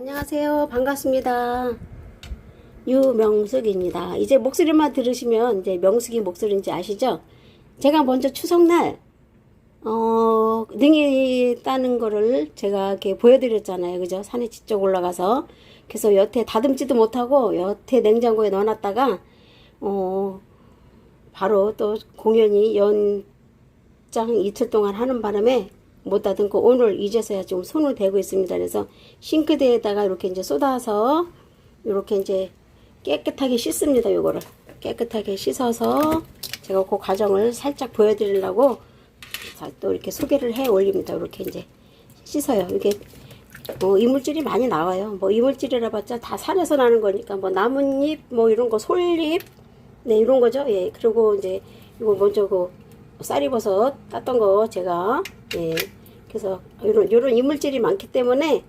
안녕하세요. 반갑습니다. 유명숙입니다. 이제 목소리만 들으시면 이제 명숙이 목소리인지 아시죠? 제가 먼저 추석날 어, 능이 따는 거를 제가 이렇게 보여드렸잖아요. 그죠? 산에 직접 올라가서. 그래서 여태 다듬지도 못하고 여태 냉장고에 넣어놨다가, 어, 바로 또 공연이 연장 이틀 동안 하는 바람에 못 다듬고 오늘 이제서야 좀 손을 대고 있습니다. 그래서 싱크대에다가 이렇게 이제 쏟아서 이렇게 이제 깨끗하게 씻습니다. 요거를 깨끗하게 씻어서 제가 그 과정을 살짝 보여드리려고 자, 또 이렇게 소개를 해 올립니다. 이렇게 이제 씻어요. 이게 뭐 이물질이 많이 나와요. 뭐 이물질이라 봤자 다 산에서 나는 거니까 뭐 나뭇잎 뭐 이런 거 솔잎 네 이런 거죠. 예. 그리고 이제 이거 먼저 그 쌀이버섯 땄던 거 제가 예. 그래서 이런 이런 이물질이 많기 때문에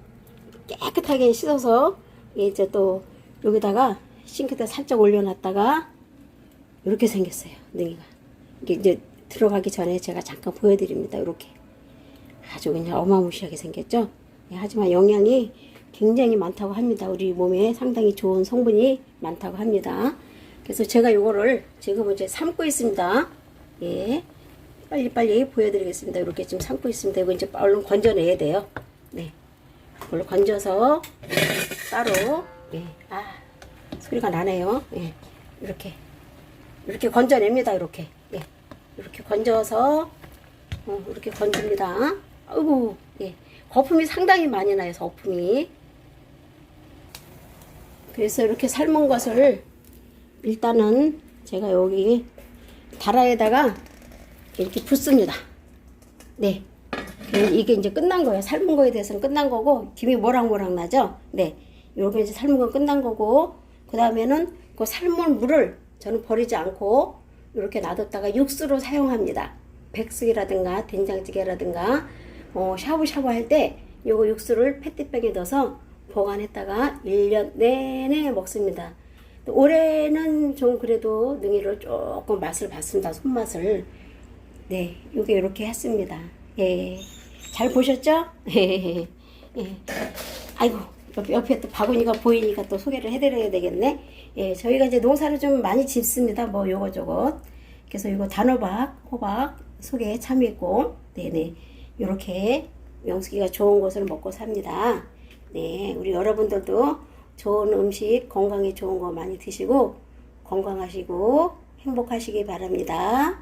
깨끗하게 씻어서 예, 이제 또 여기다가 싱크대 살짝 올려놨다가 이렇게 생겼어요. 능이가 이게 이제 들어가기 전에 제가 잠깐 보여드립니다. 이렇게 아주 그냥 어마무시하게 생겼죠. 예, 하지만 영양이 굉장히 많다고 합니다. 우리 몸에 상당히 좋은 성분이 많다고 합니다. 그래서 제가 이거를 지금 이제 삶고 있습니다. 예. 빨리빨리 보여드리겠습니다. 이렇게 지금 삶고 있습니다. 이거 이제 얼른 건져내야 돼요. 네. 이걸로 건져서 따로, 예. 아, 소리가 나네요. 예. 이렇게. 이렇게 건져냅니다. 이렇게. 예. 이렇게 건져서, 어, 이렇게 건집니다. 아이고, 예. 거품이 상당히 많이 나요, 거품이. 그래서 이렇게 삶은 것을 일단은 제가 여기 다라에다가 이렇게 붓습니다. 네. 이게 이제 끝난 거예요. 삶은 거에 대해서는 끝난 거고, 김이 모락모락 나죠? 네. 요렇게 이제 삶은 건 끝난 거고, 그 다음에는 그 삶은 물을 저는 버리지 않고, 이렇게 놔뒀다가 육수로 사용합니다. 백숙이라든가, 된장찌개라든가, 어, 샤브샤브 할 때, 요거 육수를 페티병에 넣어서 보관했다가 1년 내내 먹습니다. 올해는 좀 그래도 능이를 조금 맛을 봤습니다. 손맛을. 네, 요게 이렇게 했습니다. 예. 잘 보셨죠? 예. 아이고, 옆- 옆에 또 바구니가 보이니까 또 소개를 해드려야 되겠네. 예, 저희가 이제 농사를 좀 많이 짓습니다. 뭐 요거저것. 그래서 이거 단호박, 호박 속에 참 있고, 네네. 요렇게 명수기가 좋은 것을 먹고 삽니다. 네, 우리 여러분들도 좋은 음식, 건강에 좋은 거 많이 드시고, 건강하시고, 행복하시기 바랍니다.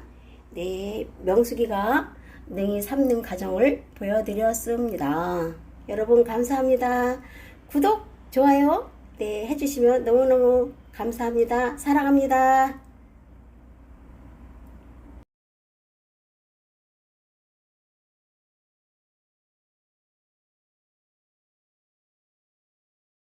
네, 명수기가 능이 삶는 과정을 보여드렸습니다. 여러분 감사합니다. 구독, 좋아요, 네, 해주시면 너무너무 감사합니다. 사랑합니다.